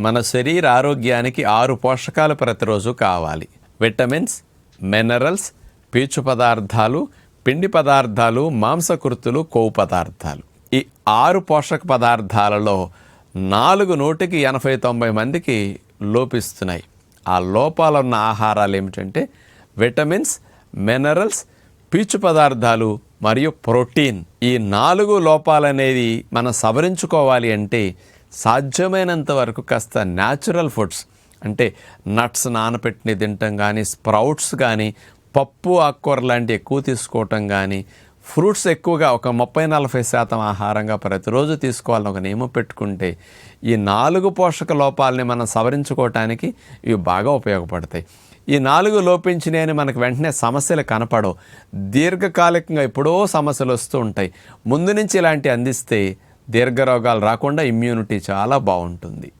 మన శరీర ఆరోగ్యానికి ఆరు పోషకాలు ప్రతిరోజు కావాలి. విటమిన్స్ మినరల్స్ పీచు పదార్థాలు పిండి పదార్థాలు మాంసకృతులు కొవ్వు పదార్థాలు. ఈ ఆరు పోషక పదార్థాలలో నాలుగు నూటికి ఎనభై తొంభై మందికి లోపిస్తున్నాయి. ఆ లోపాలున్న ఆహారాలు ఏమిటంటే విటమిన్స్ మినరల్స్ పీచు పదార్థాలు మరియు ప్రోటీన్. ఈ నాలుగు లోపాలనేది మనం సవరించుకోవాలి అంటే సాధ్యమైనంత వరకు కాస్త న్యాచురల్ ఫుడ్స్ అంటే నట్స్ నానపెట్టిని తినటం కానీ స్ప్రౌట్స్ కానీ పప్పు ఆకుకూర లాంటివి ఎక్కువ తీసుకోవటం కానీ ఫ్రూట్స్ ఎక్కువగా ఒక ముప్పై నలభై శాతం ఆహారంగా ప్రతిరోజు తీసుకోవాలని ఒక నియమం పెట్టుకుంటే ఈ నాలుగు పోషక లోపాలని మనం సవరించుకోవటానికి ఇవి బాగా ఉపయోగపడతాయి. ఈ నాలుగు లోపించినాయని మనకు వెంటనే సమస్యలు కనపడవు. దీర్ఘకాలికంగా ఎప్పుడో సమస్యలు వస్తూ ఉంటాయి. ముందు నుంచి ఇలాంటివి అందిస్తే దీర్ఘరోగాలు రాకుండా ఇమ్యూనిటీ చాలా బాగుంటుంది.